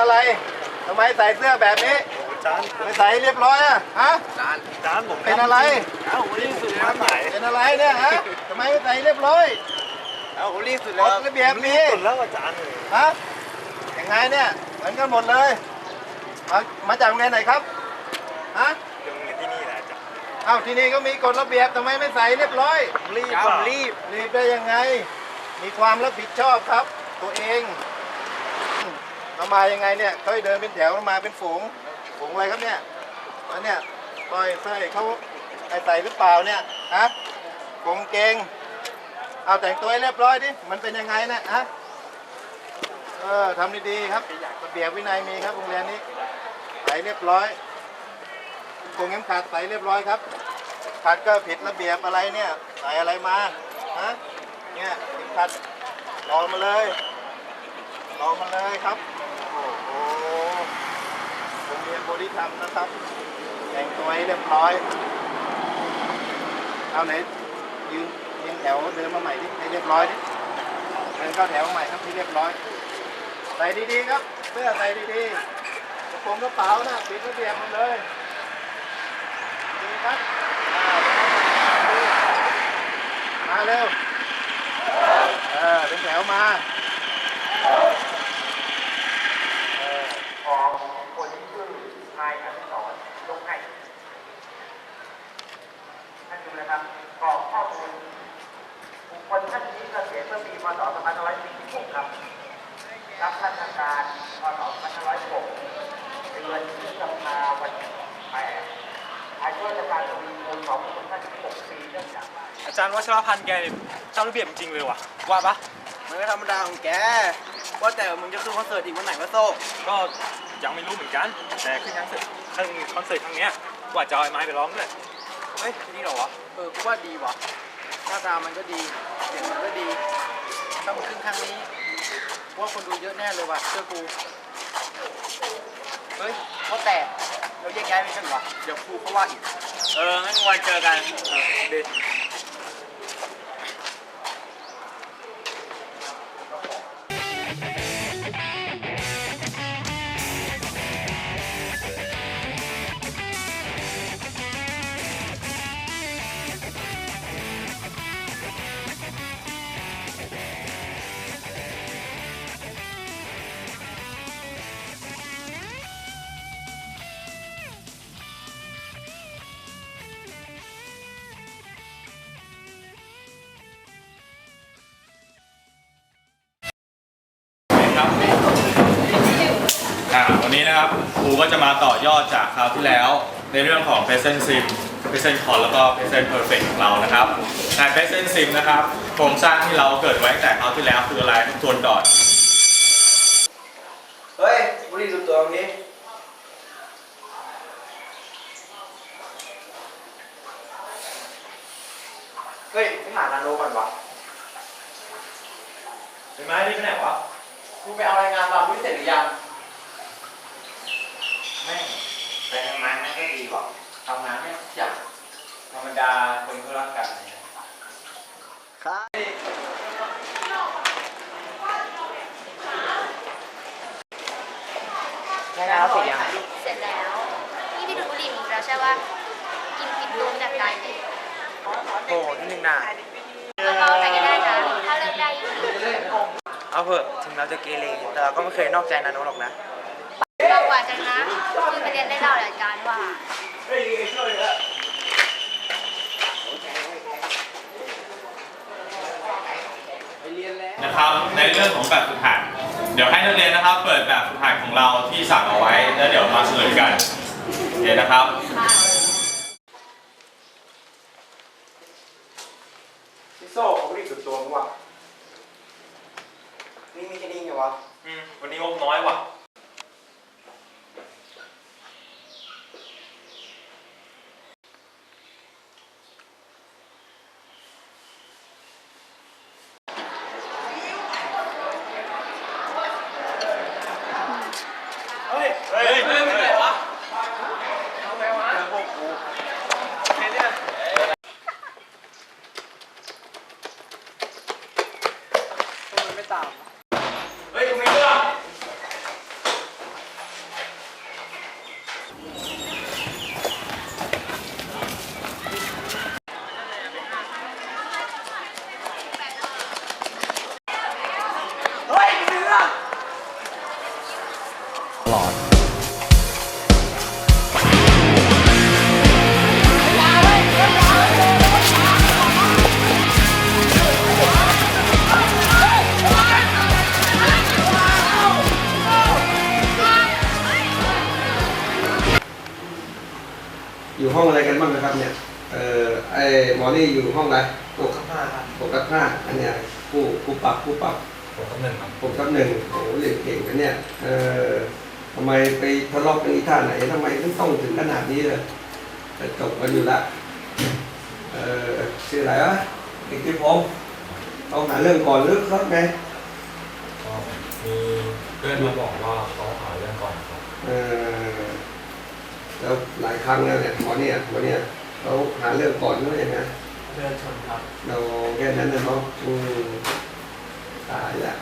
อะไรทำไมใส่เสื้อแบบนี้จานไม่ใส่ให้เรียบร้อยอะฮะจานจานผมเป็นอะไรเอ้าวันนี้สุดแล้วไหนเป็นอะไรเนี่ยฮะทำไมไม่ใส่ให้เรียบร้อยเอ้าผมรีบสุดกแล้วฎระเบียบมีสุดแล้วอาจารย์เลยฮะยังไงเนี่ยเหมือนกันหมดเลยมามาจากโรงเรียนไหนครับฮะยังมีที่นี่แหละอาจารย์อ้าวที่นี่ก็มีกฎระเบียบทำไมไม่ใส่เรียบร้อยรีบอะรีบรีบได้ยังไง มีความรับผิดชอบครับ ตัวเอง เรามายังไงเนี่ยเขาเดินเป็นแถวมาเป็นฝูง ฝูงอะไรครับเนี่ยแล้วเนี่ยต้อยเส้เขาให้ใส่หรือเปล่าเนี่ยฮะกงเกง เอาแต่งตัวให้เรียบร้อยดิ มันเป็นยังไงนะฮะ เออทำดีๆครับระเบียบวินัยมีครับโรงเรียนนี้ใส่เรียบร้อยกงเข็มขัดใส่เรียบร้อยครับ ขัดก็ผิดระเบียบอะไรเนี่ย ใส่อะไรมา ฮะ เนี่ยขัดลองมาเลยลองมาเลยครับ รียนบริธรรมนะครับ แต่งตัวให้เรียบร้อย เอาไหนยืนยืนแถวเดินมาใหม่ดิให้เรียบร้อยดิเดินเข้าแถวใหม่ครับที่เรียบร้อย ใส่ดีๆครับ เสื้อใส่ดีๆกระโปรงกระเป๋านะปิดระเบียบมันเลย ดีครับ มาเร็ว เออเป็นแถวมาเออ ของคนที่ชื่อชายอนุสรณ์ลงให้ท่านดูนะครับกรอกข้อมูลบุคคลท่านนี้เกษียณเมื่อปีพศ2546ครับ รับราชการพศ2506เดือนพฤษภาวันที่8อายุราชการทวีคูณของบุคคลท่านที่6ปีเนื่องจาก ว่าอาจารย์วัชรพันธ์แกเนี่ยเจ้าระเบียบจริงเลยว่ะ ว่าปะมันก็ธรรมดาของแก ว่าแต่มึงจะขึ้นคอนเสิร์ตอีกวันไหนวะโซ่ก็ยังไม่รู้เหมือนกัน แต่ขึ้นคอนเสิร์ตขึ้นคอนเสิร์ตครั้งเนี้ยว่าจะเอาไอ้ไม้ไปร้องด้วยเฮ้ยนี่เหรอวะ เออกูว่าดีว่ะ หน้าตามันก็ดี เสียงมันก็ดี ถ้ามึงขึ้นครั้งนี้กูว่าคนดูเยอะแน่เลยว่ะเชื่อกู เฮ้ยว่าแต่เราแยกย้ายไปกันวะเดี๋ยวครูเขาว่าอีก เอองั้นวันเจอกันเออเดทครับ รับครูก็จะมาต่อยอดจากคราวที่แล้ว ในเรื่องของ present sim present con แล้วก็ present perfect ของเรานะครับใน present sim นะครับโครงสร้างที่เราเกิดไว้ตั้งแต่คราวที่แล้วคืออะไรทบทวนก่อนเฮ้ยบุรีสุดตัวตรงนี้เฮ้ยไปหานาโนก่อนวะเป็นไม้นี่ไปไหนวะกูไปเอารายงานมามึงเสร็จหรือยัง แม่งแต่ทำงานนั่นก็ดีกว่า ทำงานเนี่ยอย่างธรรมดาคนเขารักกันครับรายงานเราเสร็จยังเสร็จแล้ว นี่พี่ดูดบุหรี่อีกแล้วใช่ว่ากินกินตัวจากการดิโอ้นิดนึงนะเราลองไหนก็ได้นะถ้าเลิกได้ยิ่งดีเอาเถอะถึงเราจะเกเรแต่เราก็ไม่เคยนอกใจนาโนหรอกนะบอกกว่าจังนะคือไปเรียนได้เราหลายการว่า นะครับในเรื่องของแบบฝึกหัดเดี๋ยวให้นักเรียนนะครับ เปิดแบบฝึกหัดของเราที่สั่งเอาไว้แล้วเดี๋ยวมาเฉลยกันโอเคนะครับพี่โซ่เขาไม่ได้สุดตัวมึงว่ะนี่มีแค่นี้ไงวะอืมวันนี้งบน้อยว่ะ บ้างนะครับเนี่ยเอ่อไอหมอนี่อยู่ห้องอะไรหกข้างหน้าครับหกกับห้าอันเนี้ยผู้ผู้ปรับผู้ปรับผมกำหนึ่งครับหกกับหนึ่งโอ้โหเรียนเก่งนะเนี่ยเอ่อทำไมไปทะเลาะกันอีท่าไหนทำไมถึงต้องถึงขนาดนี้เลยจะจบกันอยู่ละเอ่อชื่ออะไรวะเด็กที่ผมต้องหาเรื่องก่อนหรือครับไงก็มีเพื่อนมาบอกว่าเขาหาเรื่องก่อนครับเอ่อ แล้วหลายครั้งแล้วเนี่ยหมอเนี่ยหมอเนี่ยเขาหาเรื่องก่อนหรือยังไงเพื่อนชนครับเราแค่นั้นนะเนาะอืมตายละ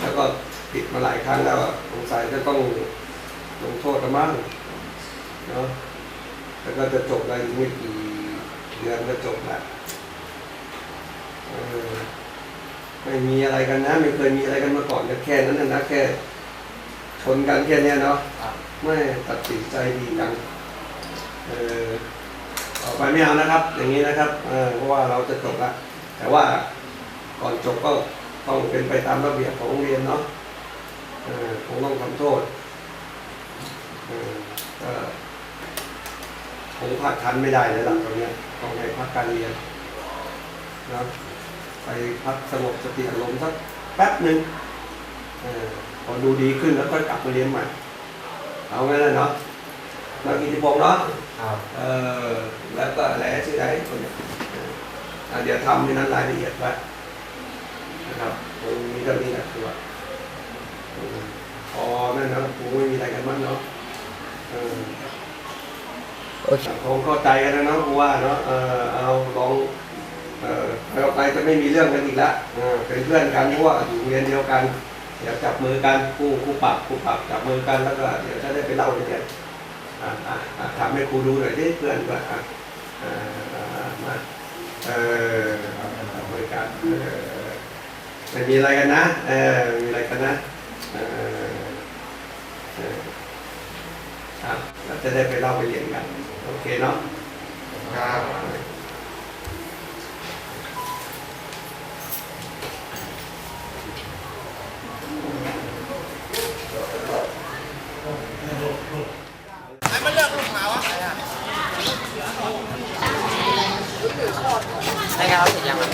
แล้วก็ผิดมาหลายครั้งแล้วอะสงสัยจะต้องลงโทษกันมั้งเนาะแล้วก็จะจบอะไรอีกไม่กี่เดือนก็จบละเออไม่มีอะไรกันนะ ไม่เคยมีอะไรกันมาก่อนนะแค่นั้นนะนะแค่ ชนกันแค่เนี้ยเนาะไม่ตัดสินใจดีจังเออต่อไปไม่เอานะครับ อย่างนี้นะครับเออเพราะว่าเราจะจบละแต่ว่าก่อนจบก็ต้องเป็นไปตามระเบียบของโรงเรียนเนาะเออคงต้องทำโทษเออก็คงพักทันไม่ได้เลยหลังตรงเนี้ยต้องให้พักการเรียนเนาะไปพักสงบสติอารมณ์สักแป๊บหนึ่งเออ พอดูดีขึ้นแล้วก็กลับมาเรียนใหม่ เอางั้นนะเนาะนักกิติพงศ์เนาะครับเออแล้วก็อะไรชื่ออะไรคนเนี่ยเอออะเดี๋ยวทำในนั้นรายละเอียดไว้นะครับคงมีเรื่องนี้แหละคือว่าอืมพอนั่นเนาะคงไม่มีอะไรกันมั้งเนาะเออคงเข้าใจกันแล้วเนาะครูว่าเนาะเออเอาลองเออเราไปจะไม่มีเรื่องกันอีกละเออเป็นเพื่อนกันเพราะว่าอยู่โรงเรียนเดียวกัน เดี๋ยวจับมือกันคู่คู่ปรับคู่ปรับจับมือกันแล้วก็เดี๋ยวจะได้ไปเล่าเรียนอ่อ่าอ่าถามให้ครูดูหน่อยดิเพื่อนว่ามาเออเอาจับมือกันเออไม่มีอะไรกันนะเออมีอะไรกันนะเออเออครับเราจะได้ไปเล่าไปเรียนกัน โอเคเนาะครับ ให้เขาเสร็จยังอะ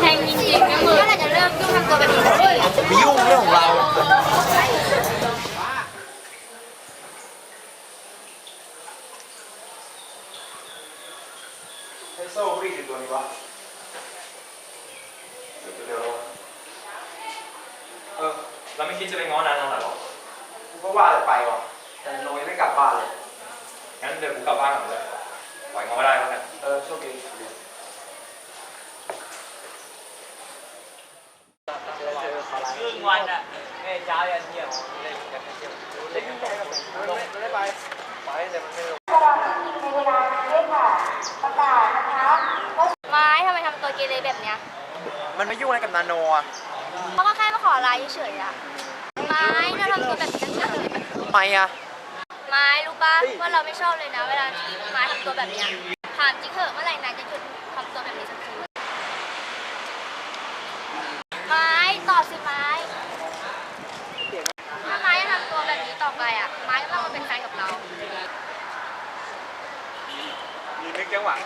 แพงจริงๆนะมือเมื่อไหร่จะเลิกยุ่งทำตัวแบบนี้สักทีไม่ยุ่งเรื่องของเราให้โซ่รีดตัวนี้วะเออเราไม่คิดจะไปง้อนานเท่าไหรอกูก็ว่าจะไปว่ะ แต่โนยไม่กลับบ้านเลย งั้นเดี๋ยวกูกลับบ้านก่อนเลยปล่อยง้อได้แล้วกัน เออโชคดี ครึ่งวันอะแม่เช้ายันเที่ยงเล่นกันเที่ยวเล่นกันต่อลงไม่ได้ไปไปแต่มันไม่ลงไม้ทำไมทำตัวเกเรแบบเนี้ย มันไม่ยุ่งอะไรกับนาโนอะเขาก็แค่มาขอไลน์เฉยๆอะไม้เราทำตัวแบบนี้ตั้งนานทำไมอะ ไม้รู้ป่ะว่าเราไม่ชอบเลยนะ เวลาที่ไม้ทำตัวแบบเนี้ยถามจริงเถอะเมื่อไหร่นายจะหยุดทำตัวแบบนี้สักทีไม้ต อบสิไม้ถ้าไม้ทำตัวแบบนี้ต่อไปอะ ไม้ก็ต้องมาเป็นแฟนกับเรา มีนึกจังหวะ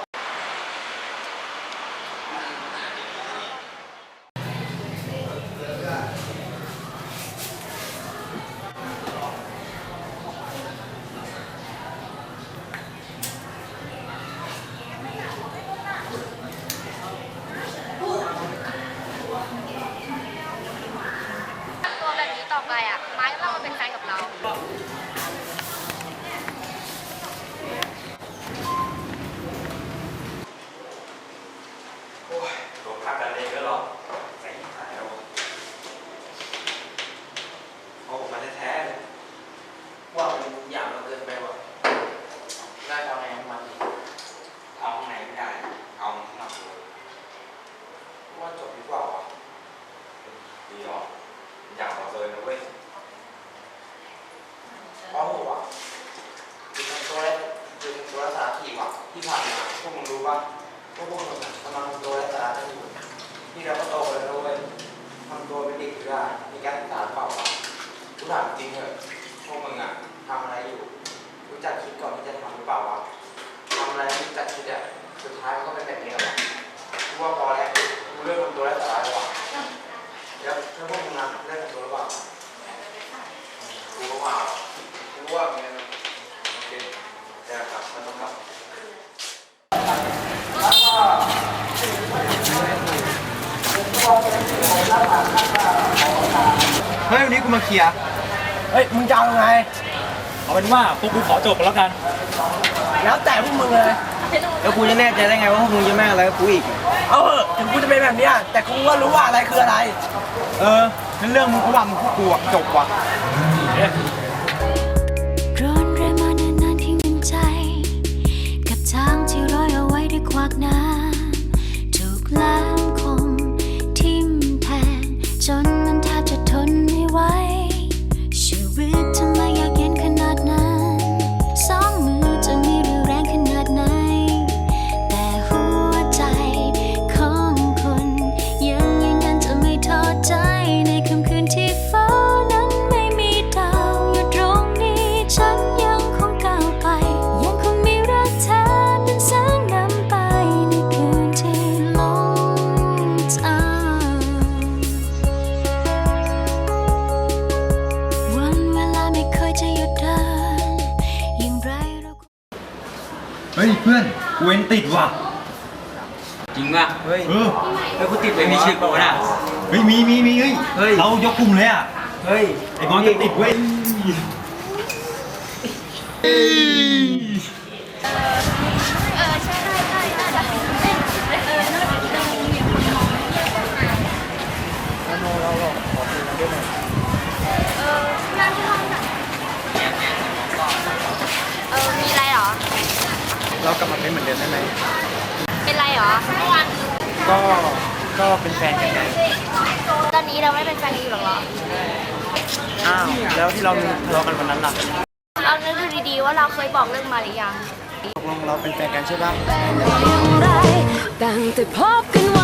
ทำตัวแบบนี้ต่อไปอะ ไม้ก็ต้องมาเป็นแฟนกับเรา ตัวพักกันเองก็หรอใส่หายแล้วเอาผมมาแท้ๆเลย ว่ามันอย่างเราเกินไปว่ะได้ทำไงมัน เอาข้างในไม่ได้ เอาข้างนอกเลย ว่าจบดีกว่าวะ ดีออกอยากเอาเลยนะเว้ย เพราะผมอะคือมันตัวแรกคือมันตัวรักษาทีว่ะที่ผ่านมาพวกมึงรู้ป่ะพวกพวกมึงอะกำลังทำตัวรักษากันอยู่นี่เราก็โตกันแล้วเว้ยทำตัวเป็นเด็กอยู่ได้มีการศึกษาหรือเปล่าวะ กูถามจริงเถอะพวกมึงอะทำอะไรอยู่รู้จักคิดก่อนที่จะอะไรที่จัดคิดอะสุดท้ายมันก็เป็นแบบนี้แหละกูว่าพอแล้วกูเลิกทำตัวไร้สาระแล้วว่ะแล้วถ้าพวกมึงอะเลิกทำตัวหรือเปล่ากูก็ว่ากูว่าเหมือนกันโอเคแต่กลับมันต้องกลับเฮ้ยวันนี้กูมาเคลียร์เฮ้ยมึงจะเอาไง เอาเป็นว่าพวกกูขอจบกันแล้วกัน แล้วแต่พวกมึงเลย แล้วกูจะแน่ใจได้ไงว่าพวกมึงจะแม่งอะไรกับกูอีก เอาเถอะถึงกูจะเป็นแบบเนี้ยแต่กูก็รู้ว่าอะไรคืออะไร เออนั่นเรื่องมึงกูว่ามึงพวกกูอะจบว่ะ ติดว่ะ จริงป่ะเฮ้ยเออแล้ยกูติดไปมีชื่อกูนะ เฮ้ยมีมีมีเฮ้ยเฮ้ย เรายกกลุ่มเลยอะ เฮ้ย ไอ้บอลจะติดเว้ย ก็ก็เป็นแฟนกันไงตอนนี้เราไม่เป็นแฟนกันอยู่หรอกเหรออ้าวแล้วที่เราทะเลาะกันวันนั้นล่ะเรานึกดูดีๆว่าเราเคยบอกเรื่องมาหรือยังตกลงเราเป็นแฟนกันใช่ปะอย่างไรตั้งแต่พบกันวัน